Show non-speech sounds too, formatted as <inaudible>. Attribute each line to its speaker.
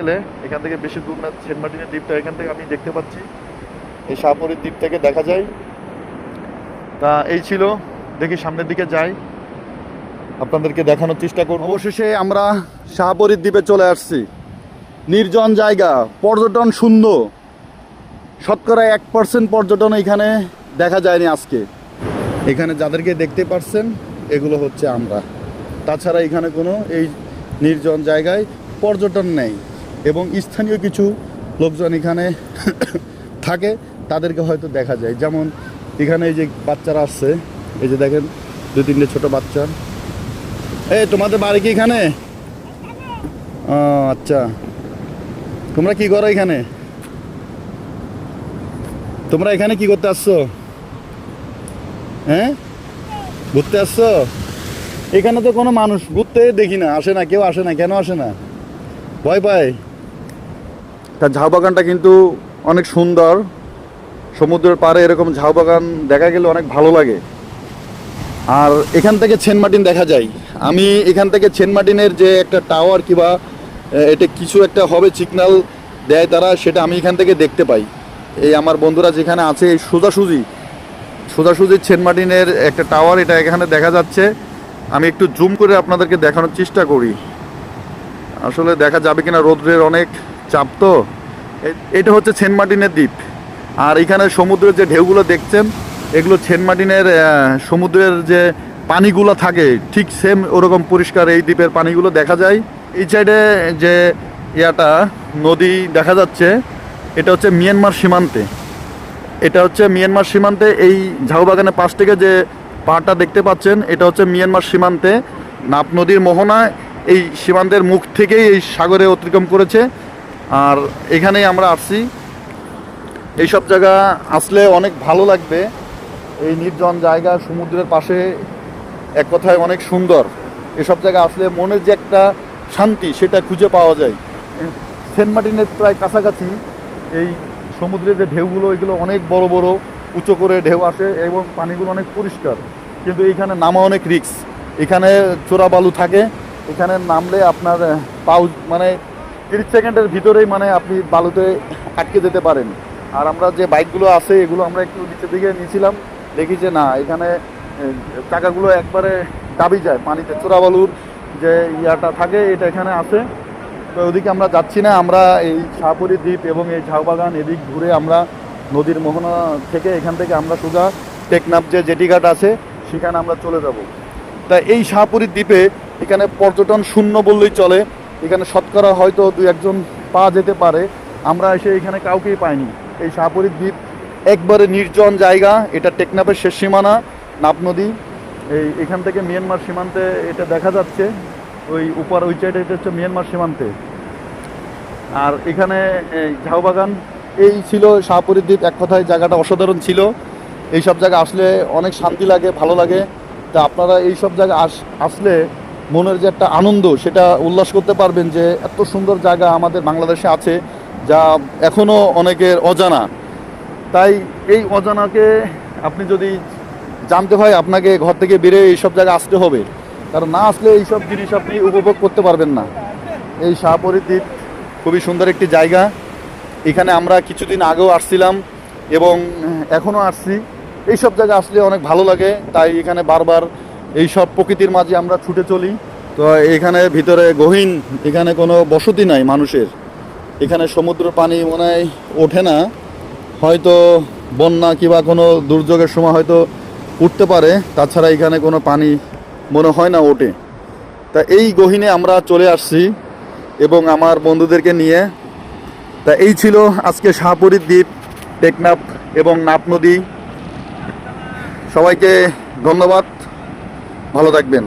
Speaker 1: গেলে এখান থেকে বেশি দূর না, সেন্ট মার্টিনের দ্বীপটা এখান থেকে আমি দেখতে পাচ্ছি। এই শাহপুরীর দ্বীপ থেকে দেখা যায়। তা এই ছিল, দেখি সামনের দিকে যাই। আপনাদেরকে দেখানোর চেষ্টা করব।
Speaker 2: অবশেষে আমরা শাহপরীর দ্বীপে চলে আসছি। নির্জন জায়গা, পর্যটন সুন্দর শতকরা এক পার্সেন্ট পর্যটন এখানে দেখা যায়নি আজকে। এখানে যাদেরকে দেখতে পারছেন, এগুলো হচ্ছে আমরা। তাছাড়া এখানে কোনো এই নির্জন জায়গায় পর্যটন নেই। এবং স্থানীয় কিছু লোকজন এখানে <coughs> থাকে, তাদেরকে হয়তো দেখা যায়। যেমন এখানে এই যে বাচ্চারা আসছে, এই যে দেখেন দু তিনটে ছোট বাচ্চা। এই, তোমাদের বাড়ি কি এখানে? ও আচ্ছা। তোমরা কি করো এখানে? তোমরা এখানে কি করতে আসছো? হ্যাঁ? ঘুরতে আসছো? এখানে তো কোনো মানুষ, ঘুরতে দেখি না, আসে না, কেউ আসে না, কেন আসে না? ভয় পায় তা ঝাউ বাগানটা কিন্তু অনেক সুন্দর। সমুদ্রের পাড়ে এরকম ঝাউ বাগান দেখা গেলে অনেক ভালো লাগে। আর এখান থেকে সেন্ট দেখা যায়। আমি এখান থেকে সেন্ট মার্টিনের যে একটা টাওয়ার কিবা এটা কিছু একটা হবে সিগনাল দেয় তারা, সেটা আমি এখান থেকে দেখতে পাই। এই আমার বন্ধুরা যেখানে আছে, এই সোজাসুজি সোজাসুজি সেন্ট মার্টিনের একটা টাওয়ার, এটা এখানে দেখা যাচ্ছে। আমি একটু জুম করে আপনাদেরকে দেখানোর চেষ্টা করি। আসলে দেখা যাবে কিনা রৌদ্রের অনেক চাপ তো। এটা হচ্ছে সেন্ট মার্টিনের দ্বীপ। আর এখানে সমুদ্রের যে ঢেউগুলো দেখছেন, এগুলো সেন্ট মার্টিনের সমুদ্রের যে পানিগুলো থাকে, ঠিক সেম ওরকম পরিষ্কার এই দ্বীপের পানিগুলো দেখা যায়। এই সাইডে যে ইয়াটা, নদী দেখা যাচ্ছে, এটা হচ্ছে মিয়ানমার সীমান্তে। এটা হচ্ছে মিয়ানমার সীমান্তে, এই ঝাউবাগানের পাশ থেকে যে পাহাড়টা দেখতে পাচ্ছেন, এটা হচ্ছে মিয়ানমার সীমান্তে। নাপ নদীর মোহনা এই সীমান্তের মুখ থেকেই এই সাগরে অতিক্রম করেছে। আর এখানেই আমরা আসছি। এইসব জায়গা আসলে অনেক ভালো লাগবে। এই নির্জন জায়গা সমুদ্রের পাশে এক কথায় অনেক সুন্দর। এসব জায়গা আসলে মনের যে একটা শান্তি, সেটা খুঁজে পাওয়া যায়। সেন্ট মার্টিনের প্রায় কাছাকাছি এই সমুদ্রের যে ঢেউগুলো, এগুলো অনেক বড় বড়, উঁচু করে ঢেউ আসে এবং পানিগুলো অনেক পরিষ্কার। কিন্তু এখানে নামা অনেক রিক্স এখানে চোরা বালু থাকে। এখানে নামলে আপনার পাউ মানে তিরিশ সেকেন্ডের ভিতরেই মানে আপনি বালুতে আটকে যেতে পারেন। আর আমরা যে বাইকগুলো আছে, এগুলো আমরা একটু নিচের দিকে নিয়েছিলাম। দেখি যে না, এখানে চাকাগুলো একবারে দাবি যায়। পানিতে চোরা বালুর যে ইয়াটা থাকে, এটা এখানে আছে। তো ওদিকে আমরা যাচ্ছি না। আমরা এই শাহপুরি দ্বীপ এবং এই ঝাউবাগান এদিক ঘুরে আমরা নদীর মোহনা থেকে এখান থেকে আমরা সোজা টেকনাফ যে জেটিঘাট আছে, সেখানে আমরা চলে যাব। তা এই শাহপুরীর দ্বীপে এখানে পর্যটন শূন্য বললেই চলে। এখানে শতকরা হয়তো দু একজন পাওয়া যেতে পারে। আমরা এসে এখানে কাউকেই পাইনি। এই শাহপুরীর দ্বীপ একবারে নির্জন জায়গা। এটা টেকনাফের শেষ সীমানা, নাপ নদী। এই এখান থেকে মিয়ানমার সীমান্তে এটা দেখা যাচ্ছে। ওই উপর, ওই সাইডে এটা হচ্ছে মিয়ানমার সীমান্তে। আর এখানে এই ঝাউবাগান, এই ছিল শাহপুরীর দ্বীপ। এক কথায় জায়গাটা অসাধারণ ছিল। এই সব জায়গা আসলে অনেক শান্তি লাগে, ভালো লাগে। তা আপনারা এই সব জায়গা আস, আসলে মনের যে একটা আনন্দ, সেটা উল্লাস করতে পারবেন যে এত সুন্দর জায়গা আমাদের বাংলাদেশে আছে যা এখনও অনেকের অজানা। তাই এই অজানাকে আপনি যদি জানতে হয়, আপনাকে ঘর থেকে বেরিয়ে এইসব জায়গায় আসতে হবে। কারণ না আসলে এইসব জিনিস আপনি উপভোগ করতে পারবেন না। এই শাহপরী দ্বীপ খুবই সুন্দর একটি জায়গা। এখানে আমরা কিছুদিন আগেও আসছিলাম এবং এখনও আসছি। এইসব জায়গা আসলে অনেক ভালো লাগে। তাই এখানে বারবার এই সব প্রকৃতির মাঝে আমরা ছুটে চলি। তো এখানে ভিতরে গহীন, এখানে কোনো বসতি নাই মানুষের। এখানে সমুদ্র পানি মনে হয় ওঠে না। হয়তো বন্যা কিংবা কোনো দুর্যোগের সময় হয়তো উঠতে পারে। তাছাড়া এখানে কোনো পানি মনে হয় না ওঠে। তা এই গহীনে আমরা চলে আসছি এবং আমার বন্ধুদেরকে নিয়ে। তা এই ছিল আজকে শাহপুরীর দ্বীপ, টেকনাফ এবং নাপ নদী। সবাইকে ধন্যবাদ। ভালো থাকবেন।